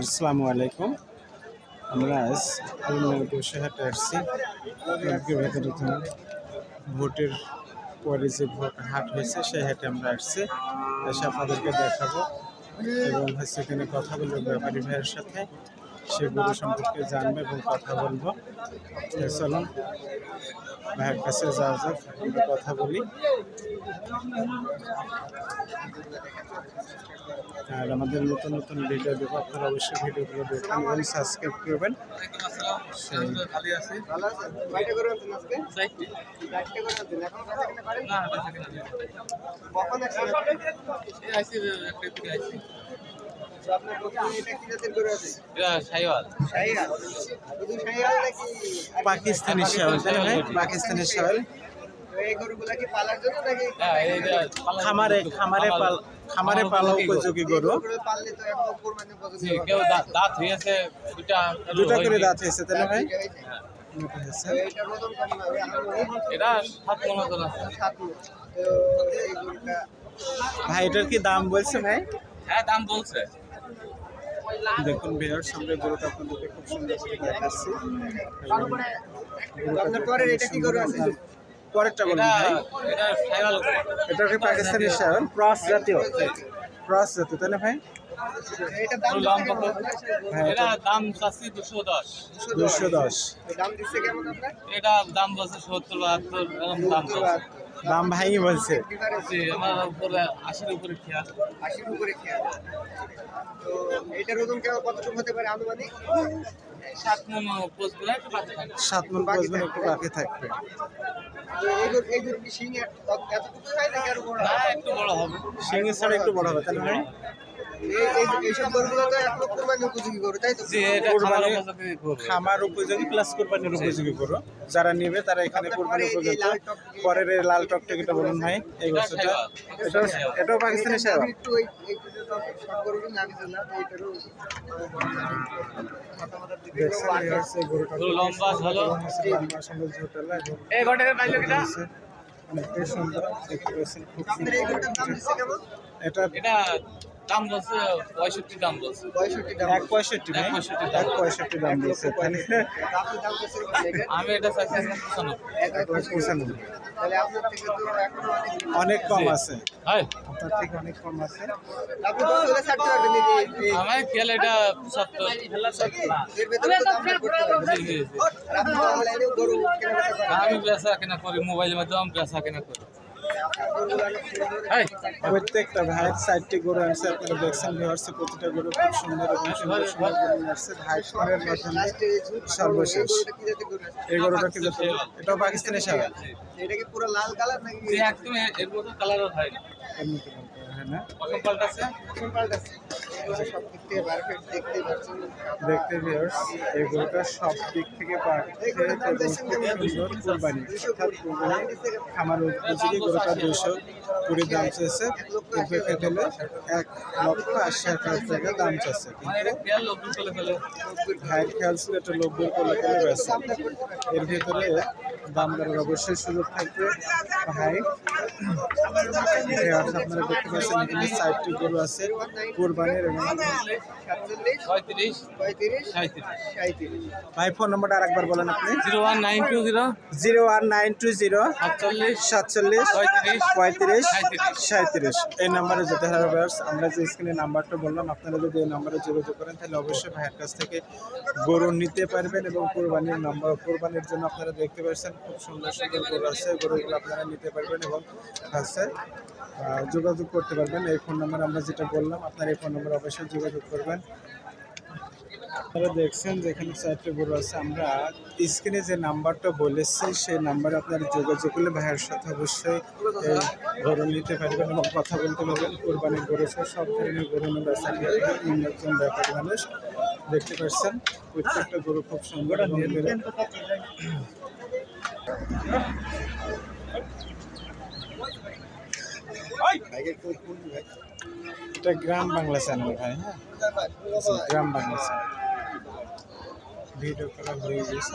আসসালামু আলাইকুম। আমরা আজ আলমনগর বসেহাটে আসছি। ভোটের পরে যে ভোট হাট হয়েছে, সেই হাটে আমরা আসছি। এসে আপনাদেরকে দেখাবো এবং হচ্ছে এখানে কথা বলব ব্যাপারী ভাইয়ের সাথে। সে গরু সম্পর্কে জানবে এবং কথা বলব। চলুন ভাইয়ের কাছে যাওয়া যাক আমরা কথা বলি। আর আমাদের নতুন নতুন ভিডিও দেখো আপনারা অবশ্যই ভিডিওগুলো দেখবেন এবং সাবস্ক্রাইব করবেন। সেই। পাকিস্তানি শাওয়াল তাই ভাই? পাকিস্তানি শাওয়াল খামারে খামারে পাল খামারে পালা উপযোগী গরু। কেউ দাঁত হয়েছে দুটা দুটা করে দাঁত হয়েছে তাই ভাই? এটা সাত মতো ভাই এটার কি দাম বলছে ভাই? হ্যাঁ দাম বলছে। দেখুন বিহার সামনে গরুটা আপনাদেরকে খুব সুন্দর করে দেখাচ্ছি। পরেরটা বলুন এটা ভাই। এটা সাইওয়াল এটা কি পাকিস্তানি শায়ন ক্রস জাতীয়। ক্রস জাতীয় তাই না ভাই? দাম চাচ্ছি দুশো দশ। দুশো দশ। এটা দাম বলছে সত্তর বাহাত্তর এরকম দাম দাম ভাই বলছে। আমার উপরে আশির উপরে খেয়াল এটার ওজন কতটুকু হতে পারে আনুমানিক? সাত মন পোস্ট একটু। সাত মন বাকি থাকবে। এই গরু এই গরু কি শিং এত- এতটুকু নাকি আরও বড় না? একটু বড় হবে। শিঙে ছাড়া একটু বড় হবে এই- এইসব গরুগুলো তো এখন কোরবানি উপযোগী গরু তাই তো? জি এটা কোরবানি- খামার উপযোগী প্লাস কোরবানির উপযোগী করো। যারা নেবে তারা এখানে আপনার কোরবানি পরে উপযোগী পরের লাল টকটকিটা বলুন ভাই এই এটা এটাও পাকিস্তানি সেবা। একটু এই গরু লম্বা, এই ঘটকের কিটা? অনেকটাই সুন্দর। দেখতে পাচ্ছেন খুব এটা দাম বলছে পঁয়ষট্টি দাম বলছে। পঁয়ষট্টি দাম এক পঁয়ষট্টি এক পঁয়ষট্টি দাম। এক পঁয়ষট্টি। দাম এটা? আমি এটা এক লাখ পঁচানব্বই। অনেক কম আছে। হয় আপনার থেকে অনেক কম আমার খেয়াল এটা সত্তর। আমি বেচা কেনা করি মোবাইলের মাধ্যমে আমি বেচা কেনা করি। প্রত্যেকটা ভাইয়ের সাইডটি গরু আনছে আপনারা দেখছেন ভিউয়ার্সে প্রতিটা গরু খুব সুন্দর এবং সুন্দর সুন্দর গরু আসছে ভাইয়ের মাধ্যমে সর্বশেষ। এই গরুটা কি আছে? যাতে এটাও পাকিস্তানি সারা এটা কি পুরো লাল কালার নাকি? একদম এর- মতো কালারও হয় না। এমনি কি বলতে হয় না। কখন পাল্টাছে দেখতে ভিউয়ার্স এই গরুটা সব দিক থেকে সুন্দর কোরবানি। অর্থাৎ কোরবানি খামার উপযোগী গরুটা দুশো কুড়ি দাম চেয়েছে। এখানে এক লক্ষ আশি হাজার টাকা দাম এটা ফেলে ভাইয়ের খেয়াল ছিল একটা নব্বই রয়েছে এর ভিতরে দাম দরের অবশ্যই সুযোগ থাকবে। ভাই আপনারা দেখতে পাচ্ছেন এখানে চারটি গরু আছে কোরবানির ভাই ফোন নম্বরটা আরেকবার বলেন আপনি। Zero one nine two zero. Zero one nine two zero. সাতচল্লিশ। সাতচল্লিশ। পঁয়ত্রিশ, পঁয়ত্রিশ। সাঁইত্রিশ। সাঁত্রিশ এই নাম্বারে যেতে হবে আমরা যে স্ক্রিনে নাম্বারটা বললাম আপনারা যদি এই নাম্বারে যোগাযোগ করেন তাহলে অবশ্যই ভাইয়ের কাছ থেকে গরু নিতে পারবেন এবং কোরবানির নাম্বার কোরবানির জন্য আপনারা দেখতে পাচ্ছেন খুব সুন্দর সুন্দর গরু আছে। গরুগুলো আপনারা নিতে পারবেন এবং আহ, যোগাযোগ করতে পারবেন। এই ফোন নাম্বার আমরা যেটা বললাম আপনার এই ফোন নাম্বার অবশ্যই যোগাযোগ করবেন। আপনারা দেখছেন যেখানে চারটে গরু আছে আমরা স্ক্রিনে যে নাম্বারটা বলেছি সেই নাম্বারে আপনারা যোগাযোগ করলে ভাইয়ের সাথে অবশ্যই গরু নিতে পারবেন এবং কথা বলতে পারবেন। কোরবানির গরু সব ধরনের গরু। উনি একজন মানুষ দেখতে পাচ্ছেন। প্রত্যেকটা গরু খুব সুন্দর এটা গ্রাম বাংলা চ্যানেল ভাই হ্যাঁ? আচ্ছা, গ্রাম বাংলা চ্যানেল ভিডিও করা হয়ে গেছে